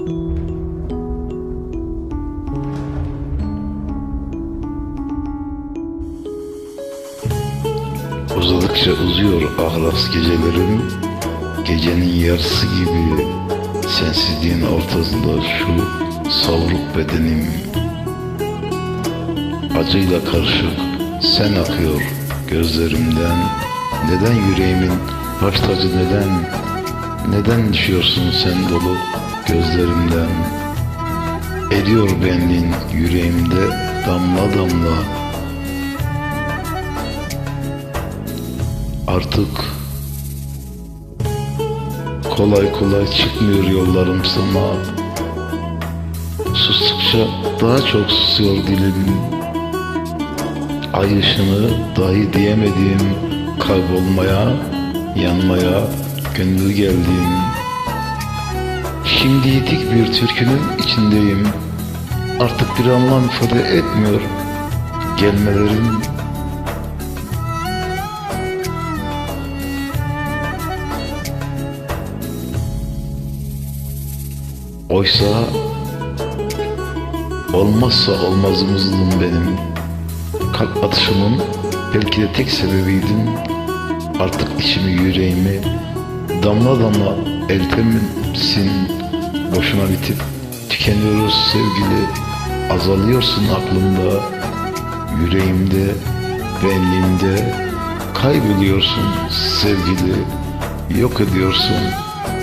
Uzadıkça uzuyor ahlas gecelerim. Gecenin yarısı gibi Sensizliğin ortasında şu savruk bedenim. Acıyla karışık sen akıyor gözlerimden. Neden yüreğimin baş tacı neden? Neden düşüyorsun sen dolu? Gözlerimden Eriyor benliğin yüreğimde damla damla. Artık kolay kolay çıkmıyor yollarım sana. Sustukça daha çok susuyor dilim. Ay ışını dahi diyemediğim kaybolmaya, yanmaya gönül geldiğim Şimdi yitik bir türkünün içindeyim Artık bir anlam ifade etmiyor gelmelerin Oysa olmazsa olmazımızdım benim. Kalp atışımın belki de tek sebebiydin. Artık içimi yüreğimi damla damla eltemsin. Boşuna bitip tükeniyoruz sevgili. Azalıyorsun aklımda, yüreğimde, benliğimde. Kaybediyorsun sevgili. Yok ediyorsun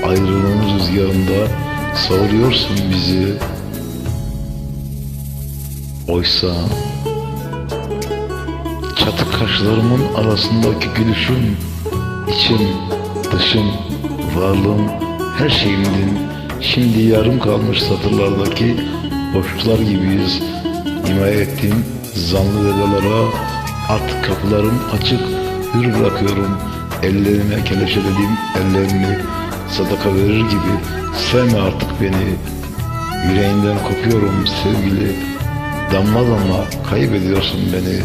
ayrılığın rüzgarında savuruyorsun bizi Oysa çatı kaşlarımın arasındaki gülüşün içim, dışım, varlığım, her şeyimdin Şimdi yarım kalmış satırlardaki boşluklar gibiyiz. Himaye ettiğim zanlı vedalara artık kapılarım açık. Hür bırakıyorum Ellerime keleşelediğim ellerini. Sadaka verir gibi sevme artık beni. Yüreğinden kopuyorum sevgili. Damla damla kaybediyorsun beni.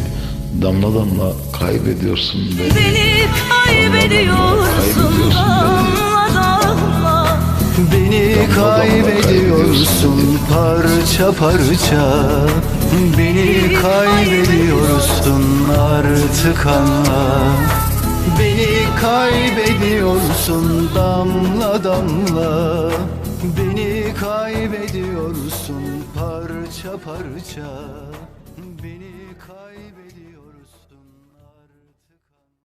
Damla damla kaybediyorsun beni. Beni kaybediyorsun kaybediyorsun parça parça. Beni kaybediyorsun artık anla. Beni kaybediyorsun damla damla. Beni kaybediyorsun parça parça